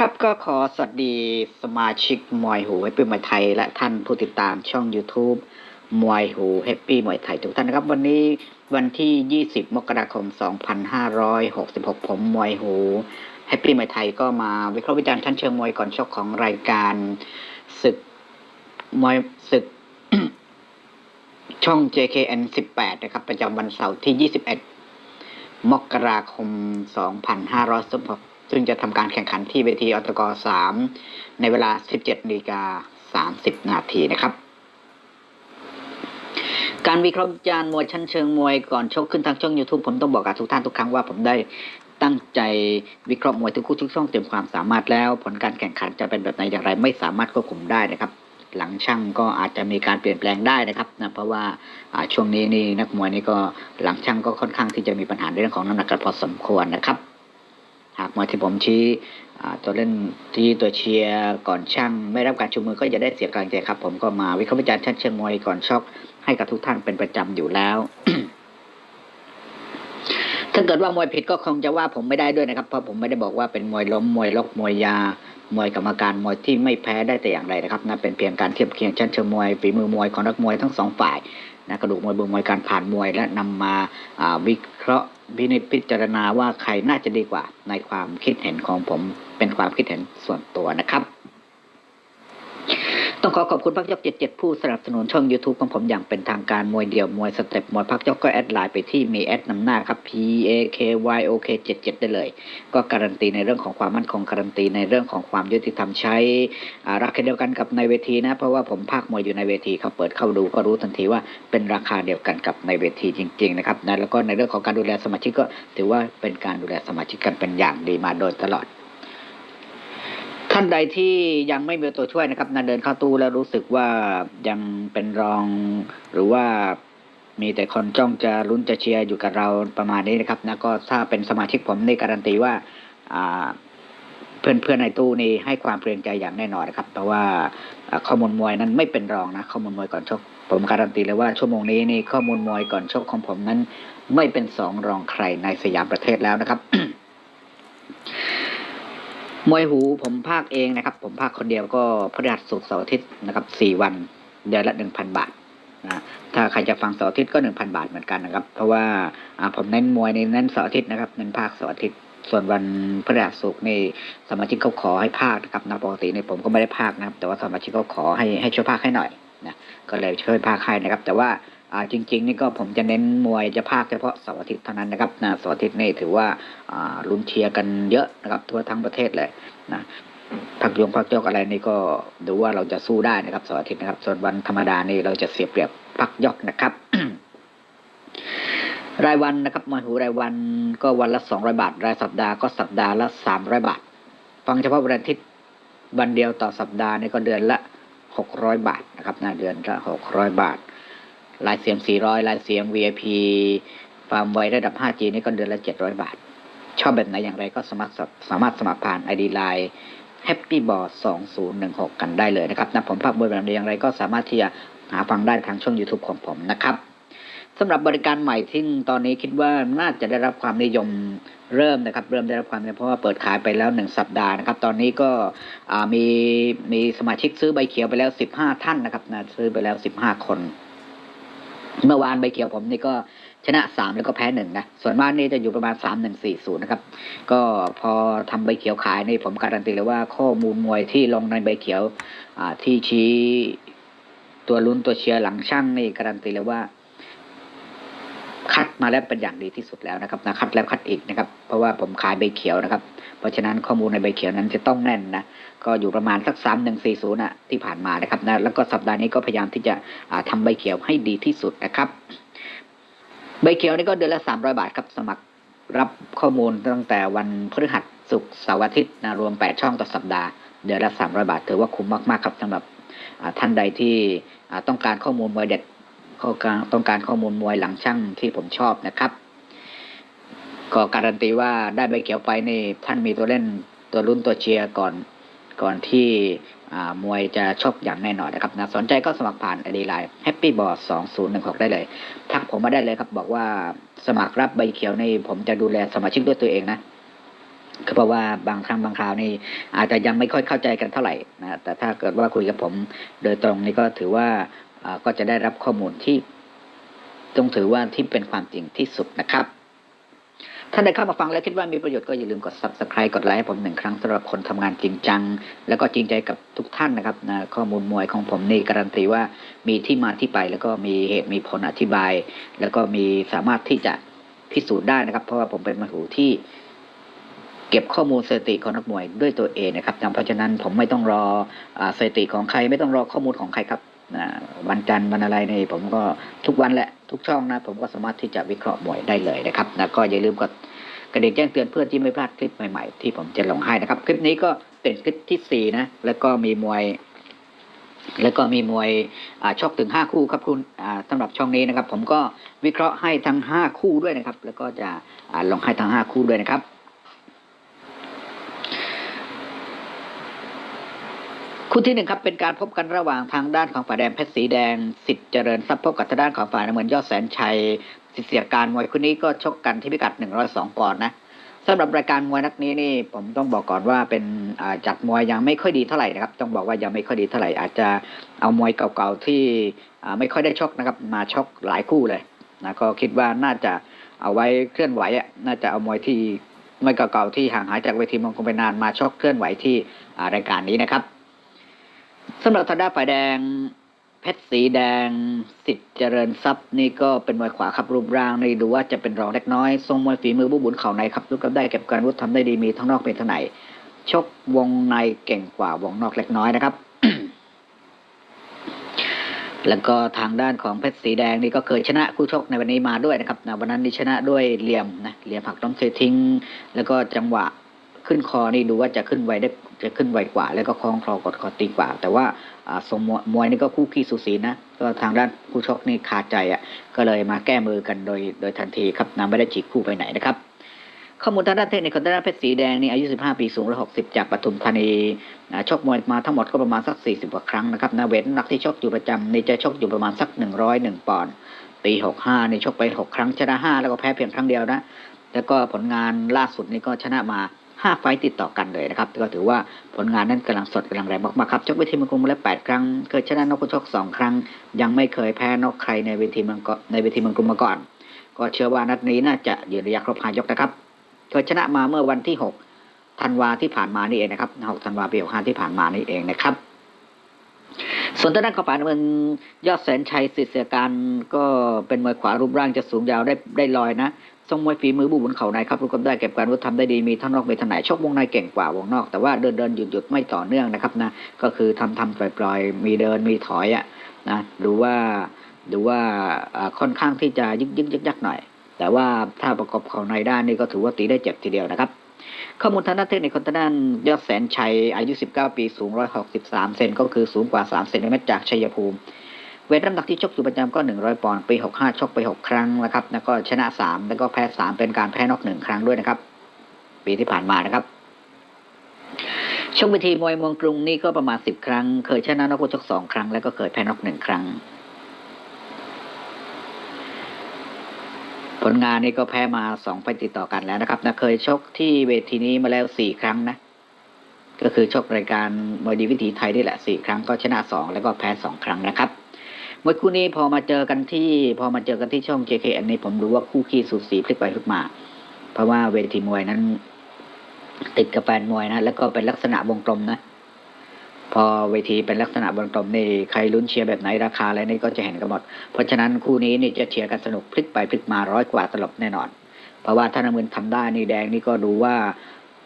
ครับก็ขอสวัสดีสมาชิกมวยหูแฮปปี้มวยไทย และท่านผู้ติดตามช่อง YouTube มวยหูแฮปปี้มวยไทยทุกท่านนะครับ วันนี้วันที่ 20 มกราคม 2566 ผมมวยหูแฮปปี้มวยไทยก็มาวิเคราะห์วิจารณ์ชั้นเชิงมวยก่อนชกของรายการศึกมวยศึก ช่อง JKN 18 นะครับ ประจำวันเสาร์ที่ 21 มกราคม 2566 ซึ่งจะทำการแข่งขันที่เวทีอตก3ในเวลา 17นาฬิกา30 นาทีนะครับ การวิเคราะห์จารณ์มวยชั้นเชิงมวยก่อนชกขึ้นทางช่อง YouTube ผมต้องบอกกับทุกท่านทุกครั้งว่าผมได้ตั้งใจวิเคราะห์มวยทุกคู่ทุกช่องเต็มความสามารถแล้ว ผลการแข่งขันจะเป็นแบบไหนอย่างไรไม่สามารถควบคุมได้นะครับ หลังช่างก็อาจจะมีการเปลี่ยนแปลงได้นะครับนะเพราะว่าอ่าช่วงนี้นี่นักมวยนี่ก็หลังช่างก็ค่อนข้างที่จะมีปัญหาในเรื่องของน้ำหนักกันพอสมควรนะครับ หากมวยที่ผมชี้ตัวเล่นที่ตัวเชียร์ก่อนช่างไม่รับการชูมือก็จะได้เสียกำลังใจครับ ผมก็มาวิเคราะห์วิจารณ์ชั้นเชิงมวยก่อนชกให้กับทุกท่านเป็นประจำอยู่แล้วถ้าเกิดว่ามวยผิดก็คงจะว่าผมไม่ได้ด้วยนะครับ เพราะผมไม่ได้บอกว่าเป็นมวยล้มมวยลกมวยยามวยกรรมการมวยที่ไม่แพ้ได้แต่อย่างใดนะครับนั่นเป็นเพียงการเทียบเคียงชั้นเชิงมวยฝีมือมวยของนักมวยทั้งสองฝ่ายนะกระดูกมวยบือมวยการผ่านมวยและนำมาอ่าวิเคราะห์ พินิจพิจารณาว่าใครน่าจะดีกว่าในความคิดเห็นของผมเป็นความคิดเห็นส่วนตัวนะครับ ต้องขอขอบคุณพักยก77ผู้สนับสนุนช่อง YouTube ของผมอย่างเป็นทางการมวยเดี่ยวมวยสเต็ปมวยพักยกก็แอดไลน์ไปที่มีแอดนำหน้าครับ P A K Y O K 77ได้เลย ก็การันตีในเรื่องของความมั่นคงการันตีในเรื่องของความยุติธรรมใช้อ่ราคาเดียวกันกับในเวทีนะ เพราะว่าผมภาคมวยอยู่ในเวทีเขาเปิดเข้าดูก็รู้ทันทีว่าเป็นราคาเดียวกันกับในเวทีจริงๆนะครับนะแล้วก็ในเรื่องของการดูแลสมาชิกก็ถือว่าเป็นการดูแลสมาชิกกันเป็นอย่างดีมาโดยตลอด ท่านใดที่ยังไม่มีตัวช่วยนะครับนะเดินเข้าตู้แล้วรู้สึกว่ายังเป็นรอง หรือว่ามีแต่คนจ้องจะลุ้นจะเชียร์อยู่กับเราประมาณนี้นะครับนะก็ถ้าเป็นสมาชิกผมนี่การันตีว่าเพื่อนเพื่อนๆในตู้นี่ให้ความเกรงใจอย่างแน่นอนนะครับ เพราะว่าข้อมูลมวยนั้นไม่เป็นรองนะ ข้อมูลมวยก่อนชก ผมการันตีเลยว่าชั่วโมงนี้นี่ข้อมูลมวยก่อนชกของผมนั้น ไม่เป็นสองรองใครในสยามประเทศแล้วนะครับ มวยหูผมภาคเองนะครับ ผมภาคคนเดียวก็พฤหัสศุกร์เสาร์อาทิตย์นะครับสี่วันเดือนละหนึ่งพันบาทนะถ้าใครจะฟังเสาร์อาทิตย์ก็หนึ่งพันบาทเหมือนกันนะครับ เพราะว่าผมเน้นมวยในเน้นเสาร์อาทิตย์นะครับเน้นภาคเสาร์อาทิตย์ส่วนวันพฤหัสศุกร์นี่สมาชิกเขาขอให้ภาคนะครับนะปกติในผมก็ไม่ได้ภาคนะครับ แต่ว่าสมาชิกเขาขอให้ให้ช่วยภาคให้หน่อยนะก็เลยช่วยภาคให้นะครับ แต่ว่า อ่าจริง ๆ นี่ก็ผมจะเน้นมวยจะภาคเฉพาะเสาร์อาทิตย์เท่านั้นนะครับนะเสาร์อาทิตย์นี่ถือว่าอ่าลุ้นเชียร์กันเยอะนะครับทั่วทั้งประเทศเลยนะพักยงพักยกอะไรนี่ก็ดูว่าเราจะสู้ได้นะครับเสาร์อาทิตย์นะครับ ส่วนวันธรรมดานี่เราจะเสียเปรียบพักยกนะครับรายวันนะครับมวยหูรายวันก็วันละสองร้อยบาท รายสัปดาห์ก็สัปดาห์ละสามร้อยบาท ฟังเฉพาะวันอาทิตย์วันเดียวต่อสัปดาห์นี่ก็เดือนละหกร้อยบาทนะครับนะเดือนละหกร้อยบาท ลายเสียงสี่ร้อยลายเสียง VIP ฟามไวระดับ 5G นี่ก็เดือนละเจ็ดร้อยบาท ชอบแบบไหนอย่างไรก็สมัครสามารถสมัครผ่าน ID Line Happy b o a r d 2016 กันได้เลยนะครับนะผมภาพบนแบบไหนอย่างไรก็สามารถที่จะหาฟังได้ทางช่อง YouTube ของผมนะครับสำหรับบริการใหม่ที่ตอนนี้คิดว่าน่าจะได้รับความนิยมเริ่มนะครับเริ่มได้รับความนิยมเพราะว่าเปิดขายไปแล้วหนึ่งสัปดาห์นะครับ ตอนนี้ก็มีมีสมาชิกซื้อใบเขียวไปแล้วสิบห้าท่านนะครับนะซื้อไปแล้วสิบห้าคน เมื่อวานใบเขียวผมนี่ก็ชนะสามแล้วก็แพ้หนึ่งนะ ส่วนมากนี่จะอยู่ประมาณสามหนึ่งสี่ศูนย์นะครับ ก็พอทำใบเขียวขายนี่ผมการันตีเลยว่าข้อมูลมวยที่ลงในใบเขียวอ่าที่ชี้ตัวลุ้นตัวเชียร์หลังช่างนี่การันตีเลยว่า คัดมาแล้วเป็นอย่างดีที่สุดแล้วนะครับนะคัดแล้วคัดอีกนะครับ เพราะว่าผมขายใบเขียวนะครับ เพราะฉะนั้นข้อมูลในใบเขียวนั้นจะต้องแน่นนะก็อยู่ประมาณสักสามหนึ่งสี่ศูนย์ะที่ผ่านมานะครับนะแล้วก็สัปดาห์นี้ก็พยายามที่จะอ่าทำใบเขียวให้ดีที่สุดนะครับ ใบเขียวนี่ก็เดือนละสามร้อยบาทครับสมัครรับข้อมูลตั้งแต่วันพฤหัสศุกร์เสาร์อาทิตย์นะรวมแปดช่องต่อสัปดาห์เดือนละสามร้อยบาทถือว่าคุ้มมากๆครับสำหรับท่านใดที่ต้องการข้อมูลมวยเด็ด ข้อการต้องการข้อมูลมวยหลังช่างที่ผมชอบนะครับ ก็การันตีว่าได้ใบเขียวไปนี่ท่านมีตัวเล่นตัวรุ่นตัวเชียร์ก่อนก่อนที่มวยจะชกอย่างแน่นอนนะครับนะสนใจก็สมัครผ่านไอดีไลน์ Happy b o s 2016 ได้เลยทักผมมาได้เลยครับ บอกว่าสมัครรับใบเขียวในผมจะดูแลสมาชิกด้วยตัวเองนะก็เพราะว่าบางครั้งบางคราวนี่อาจจะยังไม่ค่อยเข้าใจกันเท่าไหร่นะแต่ถ้าเกิดว่าคุยกับผมโดยตรงนี่ก็ถือว่า ก็จะได้รับข้อมูลที่ต้องถือว่าที่เป็นความจริงที่สุดนะครับท่านใดเข้ามาฟังแล้วคิดว่ามีประโยชน์ก็อย่าลืมกด subscribe กดไลค์ให้ผมหนึ่งครั้งสำหรับคนทำงานจริงจัง แล้วก็จริงใจกับทุกท่านนะครับนะข้อมูลมวยของผมนี่การันตีว่ามีที่มาที่ไป แล้วก็มีเหตุมีผลอธิบาย แล้วก็มีสามารถที่จะพิสูจน์ได้นะครับ เพราะว่าผมเป็นมหูที่เก็บข้อมูลสถิติของนักมวยด้วยตัวเองนะครับเพราะฉะนั้นผมไม่ต้องรออสถิติของใครไม่ต้องรอข้อมูลของใครครับ วันจันทร์วันอะไรนี่ผมก็ทุกวันแหละทุกช่องนะ ผมก็สามารถที่จะวิเคราะห์มวยได้เลยนะครับแล้วก็อย่าลืมกดกระดิ่งแจ้งเตือนเพื่อที่ไม่พลาดคลิปใหม่ๆ ที่ผมจะลงให้นะครับ คลิปนี้ก็เป็นคลิปที่สี่นะแล้วก็มีมวย แล้วก็มีมวยชกถึงห้าคู่ครับคุณอ่าสำหรับช่องนี้นะครับ ผมก็วิเคราะห์ให้ทั้งห้าคู่ด้วยนะครับ แล้วก็จะลงให้ทั้งห้าคู่ด้วยนะครับ คู่ที่หนึ่งครับเป็นการพบกันระหว่างทางด้านของฝ่ายแดงเพชรสีแดงสิทธิ์เจริญทรัพย์พบกับทางด้านของฝ่ายน้ำเงินยอดแสนชัยสิทธิ์เสียการมวยคู่นี้ก็ชกกันที่พิกัด 102ปอนด์นะสำหรับรายการมวยนัดนี้นี่ผมต้องบอกก่อนว่าเป็นจัดมวยยังไม่ค่อยดีเท่าไหร่นะครับต้องบอกว่ายังไม่ค่อยดีเท่าไหร่อาจจะเอามวยเก่าๆที่ไม่ค่อยได้ชกนะครับมาชกหลายคู่เลยนะก็คิดว่าน่าจะเอาไว้เคลื่อนไหวน่าจะเอามวยที่มวยเก่าๆที่ห่างหายจากเวทีมงคลไปนานมาชกเคลื่อนไหวที่รายการนี้นะครับ สำหรับทางด้านฝ่ายแดง เพชรสีแดงสิทธิ์เจริญทรัพย์นี่ก็เป็นมวยขวาครับรูปร่างนี่ดูว่าจะเป็นรองเล็กน้อย ทรงมวยฝีมือบุบุญเข่าในครับลูกกับได้เก็บการวุฒิทำได้ดีมีทั้งนอกเป็นทั้งในชกวงในเก่งกว่าวงนอกเล็กน้อยนะครับแล้วก็ทางด้านของเพชรสีแดงนี่ก็เคยชนะคู่ชกในวันนี้มาด้วยนะครับนะวันนั้นนี่ชนะด้วยเหลี่ยมนะเหลี่ยมผักล้มเซทิ้ง แล้วก็จังหวะ ขึ้นคอนี่ดูว่าจะขึ้นไวได้จะขึ้นไวกว่า แล้วก็คล้องคลอกดคอตีกว่า แต่ว่าอ่าทรงมวยมวยนี่ก็คู่ขี้สูสีนะก็ทางด้านคู่ชกนี่คาดใจอะก็เลยมาแก้มือกันโดยโดยทันทีครับนะไม่ได้ฉีกคู่ไปไหนนะครับข้อมูลทางด้านเทคนิคของด้านเพชรสีแดงนี่อายุ 15 ปีสูง160จากปทุมธานีชกมวยมาทั้งหมดก็ประมาณสัก 40 กว่าครั้งนะครับนะเวนนักที่ชกอยู่ประจำนี่จะชกอยู่ประมาณสัก 101 ปอนด์ปี 65นี่ชกไป 6 ครั้งชนะ 5 แล้วก็แพ้เพียงครั้งเดียวนะ แล้วก็ผลงานล่าสุดนี่ก็ชนะมา 5 ไฟติดต่อกันเลยนะครับก็ถือว่าผลงานนั้นกำลังสดกำลังแรงมากๆครับชกเวทีมังกรมาแล้ว8ครั้งเคยชนะนกกระชก2ครั้ง ยังไม่เคยแพ้นกใครในเวทีมังกรในเวทีมังกรมาก่อน ก็เชื่อว่านัดนี้น่าจะยืนระยะครบห้ายกนะครับเคยชนะมาเมื่อวันที่ 6 ธันวาที่ผ่านมานี่เองนะครับ6ธันวาปี65ที่ผ่านมานี่เองนะครับส่วนทางด้านขวามันยอดแสนชัยสิทธิ์เสียการก็เป็นมวยขวารูปร่างจะสูงยาวได้ได้ลอยนะ ทรงมวยฝีมือบุบุญเข่าในครับรูปกำได้เก็บการวุฒิทำได้ดีมีทั้งนอกมีทั้งในชกวงในเก่งกว่าวงนอก แต่ว่าเดินเดินหยุดหยุดไม่ต่อเนื่องนะครับนะก็คือทำทำปล่อยปล่อยมีเดินมีถอยอะนะดูว่าดูว่าค่อนข้างที่จะยึกยึกยักยักหน่อย แต่ว่าถ้าประกอบเข่าในด้านนี้ก็ถือว่าตีได้เจ็บทีเดียวนะครับข้อมูลทางด้านเทคนิคของทางด้านยอดแสนชัยอายุ 19 ปีสูง 163 เซนก็คือสูงกว่า 3 เซนติเมตรจากชัยภูมิ เวทน้ำหนักที่ชกอยู่ประจำก็ 100 ปอนด์ปี 65 ชกไป 6 ครั้งนะครับแล้วก็ชนะ 3 แล้วก็แพ้ 3 เป็นการแพ้นอก1ครั้งด้วยนะครับ ปีที่ผ่านมานะครับชกเวทีมวยเมืองกรุงนี่ก็ประมาณ 10 ครั้ง เคยชนะนอกคู่ชก2ครั้ง แล้วก็เคยแพ้นอก1ครั้ง ผลงานนี่ก็แพ้มาสองไฟต์ติดต่อกันแล้วนะครับนะเคยชกที่เวทีนี้มาแล้วสี่ครั้งนะก็คือชกรายการมวยดีวิถีไทยนี่แหละสี่ครั้งก็ชนะสองแล้วก็แพ้สองครั้งนะครับ มวยคู่นี้พอมาเจอกันที่ พอมาเจอกันที่ช่อง JK อันนี้ผมดูว่าคู่ขี้สูสีพลิกไปพลิกมา เพราะว่าเวทีมวยนั้น ติดกับแฟนมวยนะ แล้วก็เป็นลักษณะวงกลมนะ พอเวทีเป็นลักษณะวงกลมนี่ใครลุ้นเชียร์แบบไหนราคาอะไรนี่ก็จะเห็นกันหมด เพราะฉะนั้นคู่นี้นี่จะเชียร์กันสนุกพลิกไปพลิกมาร้อยกว่าตลบแน่นอน เพราะว่าถ้าน้ำเงินทำได้นี่แดงนี่ก็ดูว่า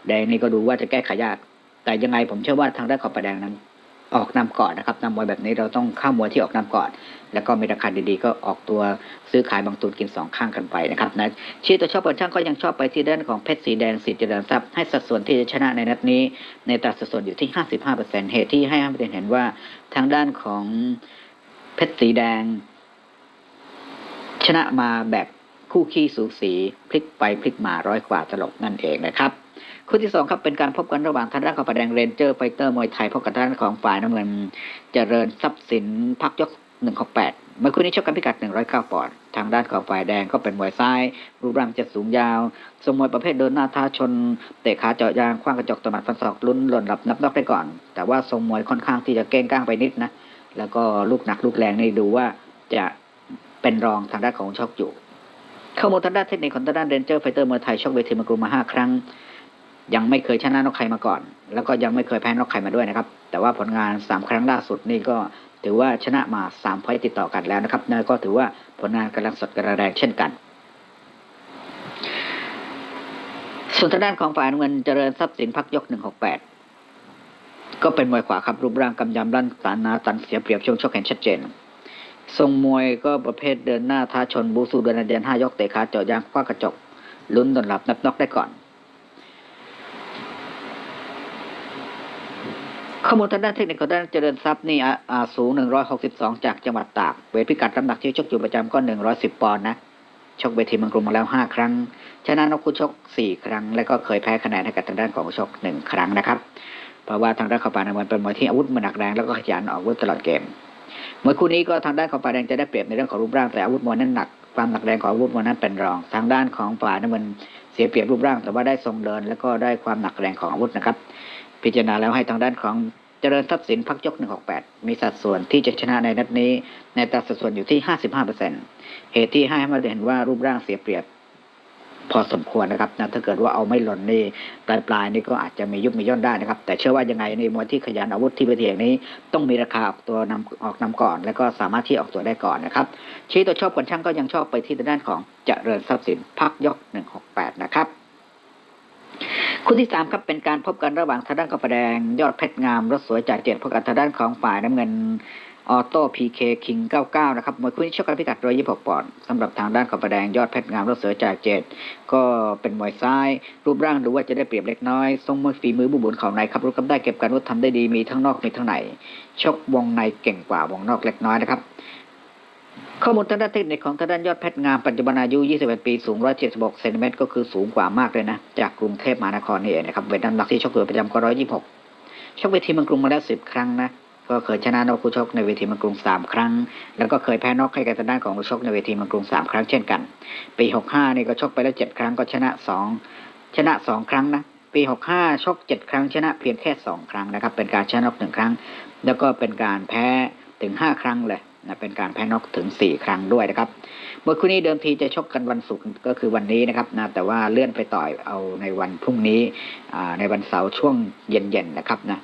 แดงนี่ก็ดูว่าจะแก้ไขยาก แต่ยังไงผมเชื่อว่าทางด้านขอบประแดงนั้น ออกนำก่อนนะครับนำมวยแบบนี้เราต้องเข้ามวยที่ออกนำก่อน แล้วก็มีราคาดีๆ ก็ออกตัวซื้อขายบางตุนกินสองข้างกันไปนะครับนะชีตัวชอบเปิดช่างก็ยังชอบไปที่ด้านของเพชรสีแดงสีเจริญทรัพย์ให้สัดส่วนที่จะชนะในนัดนี้ ในตราสัดส่วนอยู่ที่ 55%เหตุที่ให้ห้าเร์เซ็นเห็นว่าทางด้านของเพชรสีแดง ชนะมาแบบคู่ขี้สูสีพลิกไปพลิกมาร้อยกว่าตลบนั่นเองนะครับ คู่ที่สองครับเป็นการพบกันระหว่างทางด้านของประแดงเรนเจอร์ไฟเตอร์มวยไทยพบกับทางด้านของฝ่ายน้ำเงิน เจริญทรัพย์สินพักยกหนึ่งหกแปดเมื่อคู่นี้ชกกันพิกัดหนึ่งร้อยเก้าปอนด์ทางด้านของฝ่ายแดงก็เป็นมวยซ้าย รูปร่างจะสูงยาวทรงมวยประเภทเดินหน้าท้าชน เตะขาเจาะยางคว้างกระจกตมัดฟันศอกลุ้นหล่นหลับนับนอกได้ก่อน แต่ว่าทรงมวยค่อนข้างที่จะเก้งก้างไปนิดนะ แล้วก็ลูกหนักลูกแรงนี่ดูว่าจะเป็นรองทางด้านของชกอยู่ข้อมูลทางด้านเทคนิคของทางด้านเรนเจอร์ไฟเตอร์มวยไทยชกเวทีมากรุมาห้าครั้ง ยังไม่เคยชนะนกใครมาก่อน แล้วก็ยังไม่เคยแพ้นกใครมาด้วยนะครับ แต่ว่าผลงานสามครั้งล่าสุดนี่ก็ถือว่าชนะมาสามไฟต์ติดต่อกันแล้วนะครับนั่นก็ถือว่าผลงานกำลังสดกระแรงเช่นกันส่วนทางด้านของฝ่ายเงินเจริญทรัพย์สินพักยกหนึ่งหกแปดก็เป็นมวยขวาครับรูปร่างกำยำลั่นสานหนาตันเสียเปรียบช่วงชกเห็นชัดเจน ทรงมวยก็ประเภทเดินหน้าท้าชนบูสูเดินเดียนห้ายกเตะขาเจาะยางคว้ากระจกลุ้นดนหลับนับนอกได้ก่อน ข้อมูลทางด้านเทคนิคของด้านเจริญทรัพย์นี่อะอ่าสูง 162 จากจังหวัดตาก เวทพิกัดน้ำหนักที่ชกอยู่ประจำก็ 110 ปอนด์นะ ชกเวทีเมืองกรุงมาแล้ว 5 ครั้ง ชนะนกคู่ชก 4 ครั้ง และก็เคยแพ้คะแนนให้กับทางด้านของชก 1 ครั้งนะครับ เพราะว่าทางด้านขาวปานมันเป็นมวยที่อาวุธมันหนักแรงแล้วก็ขยันออกอาวุธตลอดเกมมวยคู่นี้ก็ทางด้านของฝ่ายแดงจะได้เปรียบในเรื่องของรูปร่างแต่อาวุธมวยนั้นหนัก ความหนักแรงของอาวุธมวยนั้นเป็นรอง ทางด้านของฝ่ายน้ำมันเสียเปรียบรูปร่างแต่ว่าได้ทรงเดิน แล้วก็ได้ความหนักแรงของอาวุธนะครับ พิจารณาแล้วให้ทางด้านของเจริญทรัพย์สินพักยก 168 มีสัดส่วนที่จะชนะในนัดนี้ ในอัตราสัดส่วนอยู่ที่ 55%เหตุที่ให้มาเห็นว่ารูปร่างเสียเปรียบพอสมควรนะครับนะถ้าเกิดว่าเอาไม่หล่นนี่ปลายปลายนี่ก็อาจจะมียุบมีย่นได้นะครับ แต่เชื่อว่ายังไงในมวยที่ขยันอาวุธที่ปเทียงนี้ ต้องมีราคาออกตัวนำออกนำก่อน แล้วก็สามารถที่ออกตัวได้ก่อนนะครับชี้ตัวชอบคนช่างก็ยังชอบไปที่ด้านของเจริญทรัพย์สินพักยก 168 นะครับ คู่ที่สามครับเป็นการพบกันระหว่างทางด้านกระแดง ยอดเพชรงามรถสวยจ่ายเจ็ดพบกับทางด้านของฝ่ายน้ำเงินออโต้พีเคคิง99 นะครับมวยคู่นี้ชกกันพิกัด 126 ปอนด์สำหรับทางด้านกระแดงยอดเพชรงาม รถสวยจ่ายเจ็ดก็เป็นมวยซ้าย รูปร่างดูว่าจะได้เปรียบเล็กน้อย ทรงมวยฝีมือบุบุญเข่าในครับรู้กำได้เก็บการวุฒทำได้ดีมีทั้งนอกมีทั้งใน ชกวงในเก่งกว่าวงนอกเล็กน้อยนะครับ ข้อมูลทางด้านเทคนิคของทางด้านยอดเพชรงามปัจจุบันอายุ 21 ปี สูง 176 เซนติเมตรก็คือสูงกว่ามากเลยนะ จากกรุงเทพมหานครนี่เองนะครับ เวทน้ำหนักที่ชกอยู่ประจำก็126 ชกเวทีเมืองกรุงมาแล้ว 10 ครั้งนะ ก็เคยชนะนอกคู่ชกในเวทีเมืองกรุง 3 ครั้ง แล้วก็เคยแพ้นอกให้กับทางด้านของคู่ชกในเวทีเมืองกรุง 3 ครั้งเช่นกัน ปี 65 นี่ก็ชกไปแล้ว 7 ครั้งก็ชนะ 2 ชนะ 2 ครั้งนะ ปี 65 ชก 7 ครั้งชนะเพียงแค่ 2 ครั้งนะครับ เป็นการชนะนอกหนึ่งครั้ง แล้วก็เป็นการแพ้ถึง 5 ครั้งเลย นะเป็นการแพ้นอกถึง 4 ครั้งด้วยนะครับเมื่อคู่นี้เดิมทีจะชกกันวันศุกร์ก็คือวันนี้นะครับนะแต่ว่าเลื่อนไปต่อยเอาในวันพรุ่งนี้ในวันเสาร์ช่วงเย็นๆนะครับนะ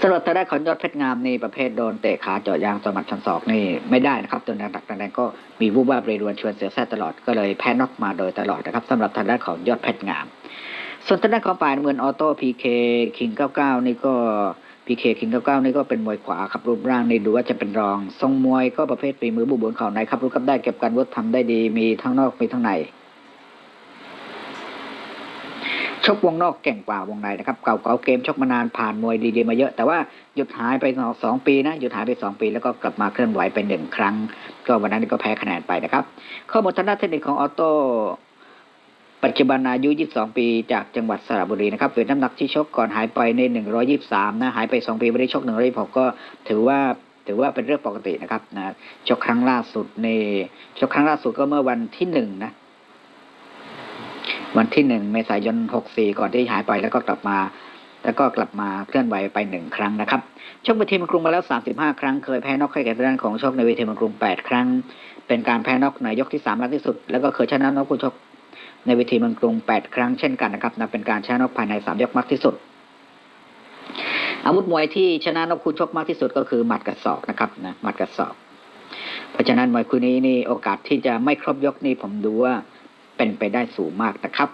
สำหรับทางด้านของยอดเพชรงามนี่ประเภทโดนเตะขาเจาะยางต่อหมัดชันศอกนี่ไม่ได้นะครับตัวนักแรงๆก็มีวูบวาบเรดวนชวนเสียแซ่ตลอดก็เลยแพ้น็อกมาโดยตลอดนะครับสำหรับทางด้านของยอดเพชรงาม ส่วนทางด้านของฝ่ายน้ำเงินออโต้พีเคคิง99นี่ก็ พีเคคิง99นี่ก็เป็นมวยขวาครับรูปร่างนี่ดูว่าจะเป็นรอง ทรงมวยก็ประเภทฝีมือบุบนเข่าในครับรู้กับได้เก็บการวุฒิทำได้ดีมีทั้งนอกมีทั้งในชกวงนอกเก่งกว่าวงในนะครับเก่าเก่าเกมชกมานานผ่านมวยดีๆมาเยอะ แต่ว่าหยุดหายไปสองปีนะหยุดหายไปสองปี แล้วก็กลับมาเคลื่อนไหวไปหนึ่งครั้ง ก็วันนั้นก็แพ้คะแนนไปนะครับ ข้อมูลทางด้านเทคนิคของออโต้ ปัจจุบันอายุ 22 ปีจากจังหวัดสระบุรีนะครับเวทน้ำหนักที่ชกก่อนหายไปใน 123 นะหายไป 2 ปีไม่ได้ชก126ก็ถือว่าถือว่าเป็นเรื่องปกตินะครับนะชกครั้งล่าสุดในชกครั้งล่าสุดก็เมื่อวันที่หนึ่งนะ วันที่หนึ่งเมษายน 64 ก่อนที่หายไปแล้วก็กลับมา แล้วก็กลับมาเคลื่อนไหวไปหนึ่งครั้งนะครับชกเวทีเมืองกรุงมาแล้ว 35 ครั้งเคยแพ้นอกให้แก่ด้านของชกในเวทีเมืองกรุง 8 ครั้ง เป็นการแพ้นอกในยกที่3มากที่สุด แล้วก็เคยชนะนอกคู่ชก ในเวทีเมืองกรุง 8 ครั้งเช่นกันนะครับนะเป็นการชนะนกภายใน 3 ยกมากที่สุด อาวุธมวยที่ชนะนกคู่ชกมากที่สุดก็คือหมัดกับศอกนะครับนะหมัดกับศอก เพราะฉะนั้นมวยคู่นี้นี่โอกาสที่จะไม่ครบยกนี่ผมดูว่าเป็นไปได้สูงมากนะครับ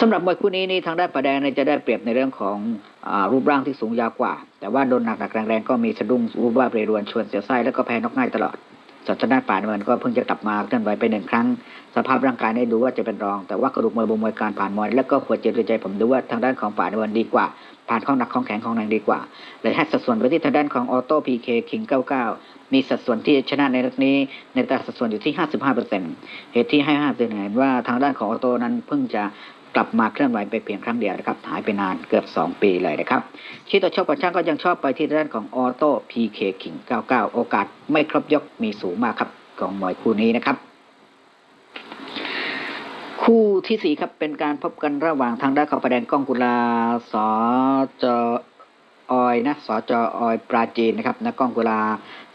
สำหรับมวยคู่นี้นี่ทางด้านประแดงเนี่ยจะได้เปรียบในเรื่องของอรูปร่างที่สูงยาวกว่า แต่ว่าโดนหนักๆแรงๆก็มีสะดุ้งรูปว่าเรรวนชวนเสียไส้แล้วก็แพ้นอกง่ายตลอด ส่วนางด้านป่าน้ำเงินก็เพิ่งจะกลับมาเคลื่อนไหวไปหนึ่งครั้ง สภาพร่างกายเนี่ยดูว่าจะเป็นรอง แต่ว่ากระดูกมวยบมวยการผ่านมวยแล้วก็หัวใจหัวใจผมดูว่าทางด้านของป่าน้ำเงินดีกว่า ผ่านข้องหนักข้องแข็งของแรงดีกว่า เลยให้สัดส่วนไปที่ทางด้านของออโต้พีเคคิง99 มีสัดส่วนที่ชนะในรักนี้ ในอัตราสัดส่วนอยู่ที่ 55%เหตุที่ให้5%เห็นว่าทางด้านของออโต้นั้นเพิ่งจะ กลับมาเคลื่อนไหวไปเพียงครั้งเดียวนะครับหายไปนานเกือบ 2 ปีเลยนะครับชีตัวชอบกับช่างก็ยังชอบไปที่ด้านของออโต้ PK King 99 โอกาสไม่ครบยกมีสูงมากครับของมวยคู่นี้นะครับ คู่ที่สี่ครับเป็นการพบกันระหว่างทางด้านของประแดงกล้องกุลาสจออยนะสจออยปราจีนนะครับนะกล้องกุลา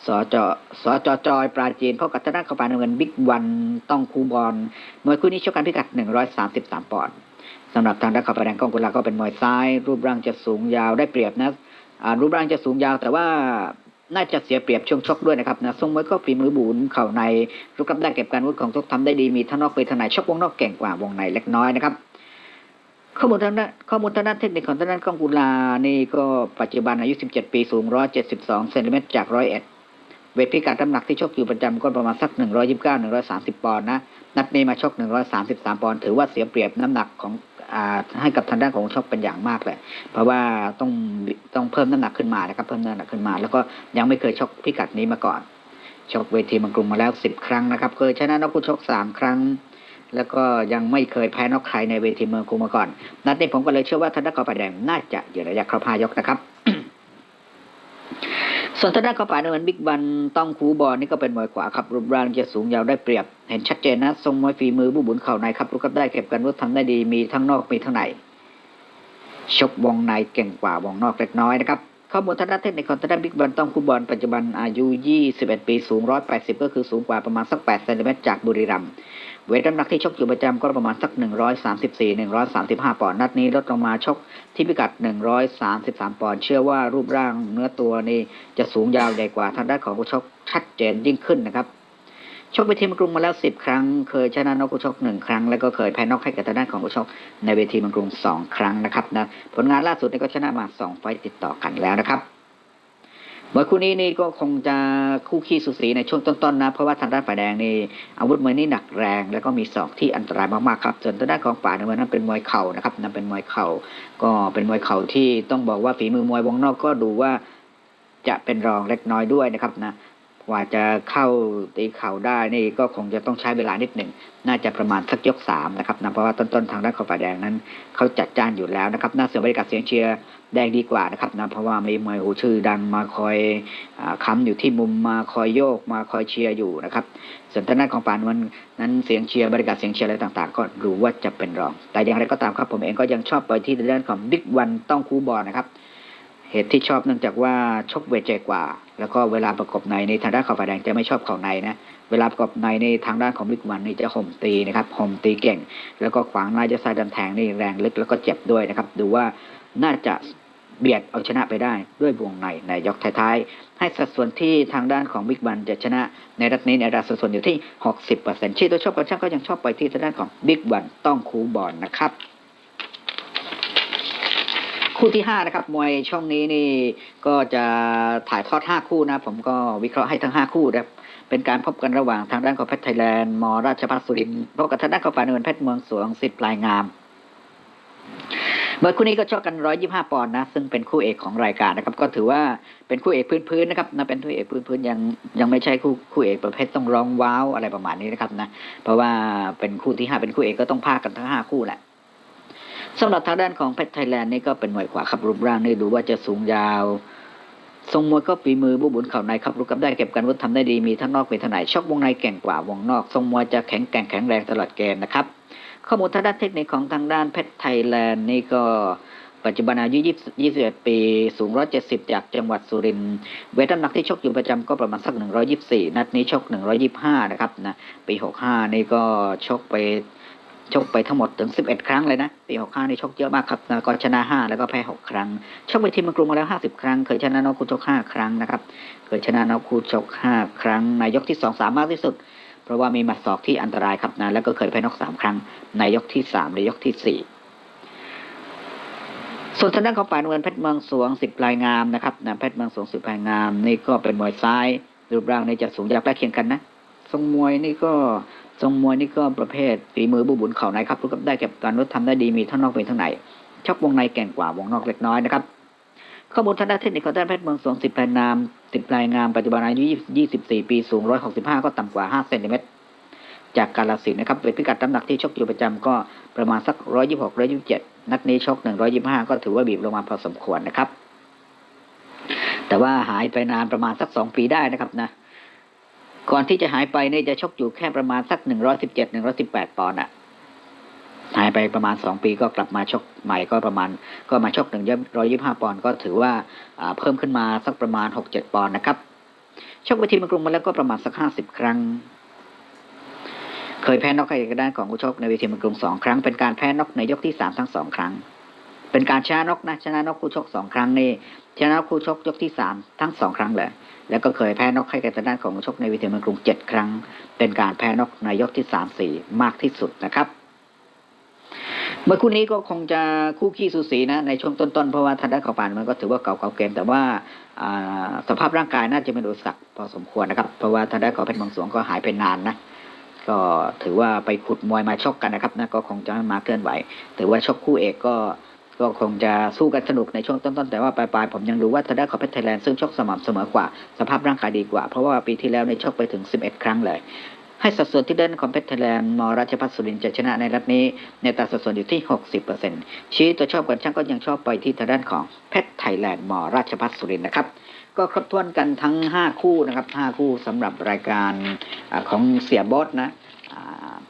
สจสจจอยปราจีนพบกับทางด้านของปานเงินบิ๊กวันต้องคูบอลมวยคู่นี้ชกกันพิกัด 133 ปอนด์ สำหรับทางด้านของประแดงกล้องกุลาก็เป็นมวยซ้าย รูปร่างจะสูงยาวได้เปรียบนะอ่ารูปร่างจะสูงยาวแต่ว่าน่าจะเสียเปรียบช่วงชกด้วยนะครับนะทรงมวยก็ฝีมือบุญเข่าในรูปกำได้เก็บการวุฒิของทุกทำได้ดีมีทั้งนอกไปทางไหนชกวงนอกเก่งกว่าวงในเล็กน้อยนะครับข้อมูลทางด้านข้อมูลทางด้านเทคนิคของทางด้านกล้องกุลานี่ก็ปัจจุบันอายุ 17 ปีสูง 172 เซนติเมตรจาก 101 เวทพิกัดน้ำหนักที่ชกอยู่ประจำก็ประมาณสัก 129 130 ปอนด์นะ นัดนี้มาชก 133 ปอนด์ถือว่าเสียเปรียบน้ำหนักของให้กับทางด้านของชกเป็นอย่างมากเลยเพราะว่าต้องต้องเพิ่มน้ำหนักขึ้นมานะครับเพิ่มน้ำหนักขึ้นมา แล้วก็ยังไม่เคยชกพิกัดนี้มาก่อนชกเวทีมังกรุงมาแล้ว 10 ครั้งนะครับเคยชนะนักผู้ชก 3 ครั้ง แล้วก็ยังไม่เคยแพ้นอกใครในเวทีเมืองกรุงมาก่อน นัดนี้ผมก็เลยเชื่อว่าทางด้านกอปาแดงน่าจะอยู่ระยะครบห้ายกนะครับ ส่วนทางด้านกอปาเนินบิ๊กบันต้องคูบอลนี่ก็เป็นมวยขวาครับรูปร่างจะสูงยาวได้เปรียบ เห็นชัดเจนนะทรงมวยฝีมือบุบุนเข่าในครับลูกกับได้เก็บกันวุฒิทำได้ดีมีทั้งนอกมีทั้งในชกวงในเก่งกว่าวงนอกเล็กน้อยนะครับข้อมูลทางด้านเทคนิคของทางด้านบิ๊กบอลต้องคูบอลปัจจุบันอายุ 21 ปีสูง 180 ก็คือสูงกว่าประมาณสัก 8 เซนติเมตรจากบุรีรัมย์ เวทน้ำหนักที่ชกอยู่ประจำก็ประมาณสัก 134 135 ปอนด์นัดนี้ลดลงมาชกที่พิกัด 133 ปอนด์เชื่อว่ารูปร่างเนื้อตัวนี่จะสูงยาวใหญ่กว่าทางด้านของผู้ชกชัดเจนยิ่งขึ้นนะครับชกไปทีมกรุงมาแล้ว 10 ครั้ง เคยชนะนอกผู้ชก1ครั้ง แล้วก็เคยแพ้นอกให้กับทางด้านของผู้ชกในเวทีมังกรุง 2 ครั้งนะครับนะผลงานล่าสุดนี่ก็ชนะมา 2 ไฟต์ติดต่อกันแล้วนะครับ มวยคู่นี้นี่ก็คงจะคู่ขี้สุสีในช่วงต้นๆนะเพราะว่าทางด้านฝ่ายแดงนี่อาวุธมวยนี่หนักแรง แล้วก็มีศอกที่อันตรายมากๆครับส่วนทางด้านของป่าในวันนั้นเป็นมวยเข่านะครับนั่นเป็นมวยเข่าก็เป็นมวยเข่าที่ต้องบอกว่าฝีมือมวยวงนอกก็ดูว่าจะเป็นรองเล็กน้อยด้วยนะครับนะ กว่าจะเข้าตีเข่าได้นี่ก็คงจะต้องใช้เวลานิดหนึ่ง น่าจะประมาณสักยกสามนะครับนะเพราะว่าต้นๆทางด้านของฝ่ายแดงนั้นเขาจัดจ้านอยู่แล้วนะครับ น่าเสียบรรยากาศเสียงเชียร์แดงดีกว่านะครับนะเพราะว่ามีมวยหูชื่อดังมาคอยอค้ำอยู่ที่มุมมาคอยโยกมาคอยเชียร์อยู่นะครับส่วนทางด้านของปานวันนั้นเสียงเชียร์บรรยากาศเสียงเชียร์อะไรต่างๆ ก็รู้ว่าจะเป็นรอง แต่อย่างไรก็ตามครับผมเองก็ยังชอบไปที่ด้านของบิ๊กวันต้องคูบอลนะครับ เหตุที่ชอบเนื่องจากว่าชกเวทใหญ่กว่า แล้วก็เวลาประกบในในทางด้านของฝ่ายแดงจะไม่ชอบเข่าในนะเวลาประกบในในทางด้านของบิ๊กวันนี่จะห่มตีนะครับห่มตีเก่ง แล้วก็ขวางหน้าจะซ้ายดันแทงนี่แรงลึกแล้วก็เจ็บด้วยนะครับ ดูว่าน่าจะเบียดเอาชนะไปได้ด้วยวงในในยกท้ายๆ ให้สัดส่วนที่ทางด้านของบิ๊กบันจะชนะในรัฐนี้ในอัตราสัดส่วนอยู่ที่ 60%ชื่อตัวชอบกันช่างก็ยังชอบไปที่ทางด้านของบิ๊กบันต้องคูบอลนะครับ คู่ที่ห้านะครับ มวยช่องนี้นี่ก็จะถ่ายทอดห้าคู่นะ ผมก็วิเคราะห์ให้ทั้งห้าคู่นะครับเป็นการพบกันระหว่างทางด้านของเพชรไทยแลนด์มราชพัฒสุรินทร์พบกับทางด้านของฝ่ายเนินเพชรเมืองสวงสิทธิ์ปลายงามเมื่อคู่นี้ก็ชกกัน 125 ปอนด์นะ ซึ่งเป็นคู่เอกของรายการนะครับ ก็ถือว่าเป็นคู่เอกพื้นๆนะครับนะเป็นคู่เอกพื้นๆยังยังไม่ใช่คู่คู่เอกประเภทต้องร้องว้าวอะไรประมาณนี้นะครับนะ เพราะว่าเป็นคู่ที่ห้าเป็นคู่เอกก็ต้องพากันทั้งห้าคู่แหละ สำหรับทางด้านของเพชรไทยแลนด์นี่ก็เป็นมวยขวาครับรูปร่างนี่ดูว่าจะสูงยาว ทรงมวยก็ฝีมือบุบุนเข่าในครับรูปกับได้เก็บกันวุฒิทำได้ดีมีทั้งนอกมีทั้งในชกวงในเก่งกว่าวงนอก ทรงมวยจะแข็งแกร่งแข็งแรงตลอดเกมนะครับข้อมูลทางด้านเทคนิคของทางด้านเพชรไทยแลนด์นี่ก็ปัจจุบันอายุ20 21ปี สูง 170 จากจังหวัดสุรินทร์เวทน้ำหนักที่ชกอยู่ประจำก็ประมาณสัก 124 นัดนี้ชก 125 นะครับนะ ปี 65 นี่ก็ชกไป ชกไปทั้งหมดถึง 11 ครั้งเลยนะ ปี65นี่ชกเยอะมากครับนะก็ชนะ 5 แล้วก็แพ้ 6 ครั้ง ชกไปทีมกรุงมาแล้ว 50 ครั้ง เคยชนะนอกคูชก 5 ครั้งนะครับ เคยชนะนอกคูชก 5 ครั้งในยกที่ 2 สามารถที่สุด เพราะว่ามีหมัดศอกที่อันตรายครับนะ แล้วก็เคยแพ้นอกสามครั้งในยกที่สามในยกที่สี่ส่วนทางด้านของป่านเงินเพชรเมืองสวงสิบปลายงามนะครับนะเพชรเมืองสวงสิบปลายงาม นี่ก็เป็นมวยซ้ายรูปร่างนี่จะสูงยาวใกล้เคียงกันนะทรงมวยนี่ก็ ทรงมวยนี่ก็ประเภทฝีมือบุบุนเข่าในครับรู้กับได้เก็บการรถทำได้ดีมีทั้งนอกเป็นทั้งในชกวงในแก่งกว่าวงนอกเล็กน้อยนะครับข้อมูลทางด้านเทคนิคของด้านเพชรเมืองสวงสิบปลายงามสิบปลายงามปัจจุบันอายุ24ปีสูง165ก็ต่ำกว่า5เซนติเมตรจากการลสินนะครับเป็นพิกัดน้ำหนักที่ชกอยู่ประจำก็ประมาณสักร้อยยี่หกร้อยยี่สิบเจ็ดนัดนี้ชกหนึ่งร้อยยี่ห้าก็ถือว่าบีบลงมาพอสมควรนะครับ แต่ว่าหายไปนานประมาณสักสองปีได้นะครับนะ ก่อนที่จะหายไปเนี่ยจะชกอยู่แค่ประมาณสักหนึ่งร้อยสิบเจ็ดหนึ่งร้อยสิบแปดปอนด์อะหายไปประมาณสองปีก็กลับมาชกใหม่ก็ประมาณ ก็มาชกหนึ่งร้อยยี่ห้าปอนด์ก็ถือว่าเพิ่มขึ้นมาสักประมาณหกเจ็ดปอนด์นะครับชกไปทีมกรุงมาแล้วก็ประมาณสักห้าสิบครั้ง เคยแพ้น็อกให้กับด้ของผู้ชกในเวทีมกรุงสองครั้งเป็นการแพ้น็อกในยกที่สามทั้งสองครั้ง เป็นการชนะนกนะชนะนกคู่ชกสองครั้งนี่ชนะคู่ชกยกที่สามทั้งสองครั้งเลย แล้วก็เคยแพ้นกให้กับทางด้านของชกในเวทีเมืองกรุงเจ็ดครั้ง เป็นการแพ้นกในยกที่สามสี่มากที่สุดนะครับเมื่อคู่นี้ก็คงจะคู่ขี้สูสีนะในช่วงต้นๆเพราะว่าทางด้านของปานมันก็ถือว่าเก่าๆเกมแต่ว่าสภาพร่างกายน่าจะเป็นอุปสรรคพอสมควรนะครับ เพราะว่าทางด้านของเพชรบางสวงก็หายไปนานนะก็ถือว่าไปขุดมวยมาชกกันนะครับนะก็คงจะมาเคลื่อนไหว ถือว่าชกคู่เอกก็ ก็คงจะสู้กันสนุกในช่วงต้นๆ แต่ว่าปลายๆ ผมยังดูว่าทางด้านของเพชรไทยแลนด์ซึ่งชกสม่ำเสมอกว่า สภาพร่างกายดีกว่า เพราะว่าปีที่แล้วในชกไปถึง 11 ครั้งเลย ให้สัดส่วนที่เด่นของเพชรไทยแลนด์มราชพัฒสุรินจะชนะในรัฐนี้ ในตาสัดส่วนอยู่ที่ 60%ชี้ตัวชอบกันช่างก็ยังชอบไปที่ทางด้านของเพชรไทยแลนด์มราชพัฒสุรินนะครับก็ครบถ้วนกันทั้ง 5 คู่นะครับ 5 คู่สำหรับรายการอของเสียบอสนะ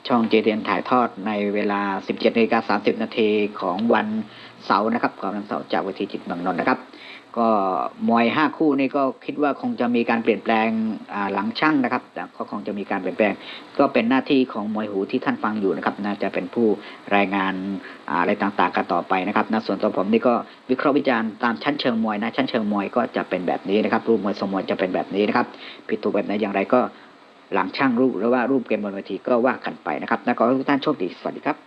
ช่องเจเดียนถ่ายทอดในเวลา 17นาฬิกา30 นาทีของวันเสาร์นะครับของวันเสาร์จากเวทีจิตรเมืองนนท์นะครับ ก็มวยห้าคู่นี่ก็คิดว่าคงจะมีการเปลี่ยนแปลงหลังช่างนะครับแต่ก็คงจะมีการเปลี่ยนแปลง ก็เป็นหน้าที่ของมวยหูที่ท่านฟังอยู่นะครับน่าจะเป็นผู้รายงานอะไรต่างๆกันต่อไปนะครับนะส่วนตัวผมนี่ก็วิเคราะห์วิจารณ์ตามชั้นเชิงมวยนะชั้นเชิงมวยก็จะเป็นแบบนี้นะครับรูปมวยทรงมวยจะเป็นแบบนี้นะครับผิดถูกแบบไหนอย่างไรก็ หลังช่างรูปหรือว่ารูปเกมบนเวทีก็ว่ากันไปนะครับนะขอให้ทุกท่านโชคดีสวัสดีครับ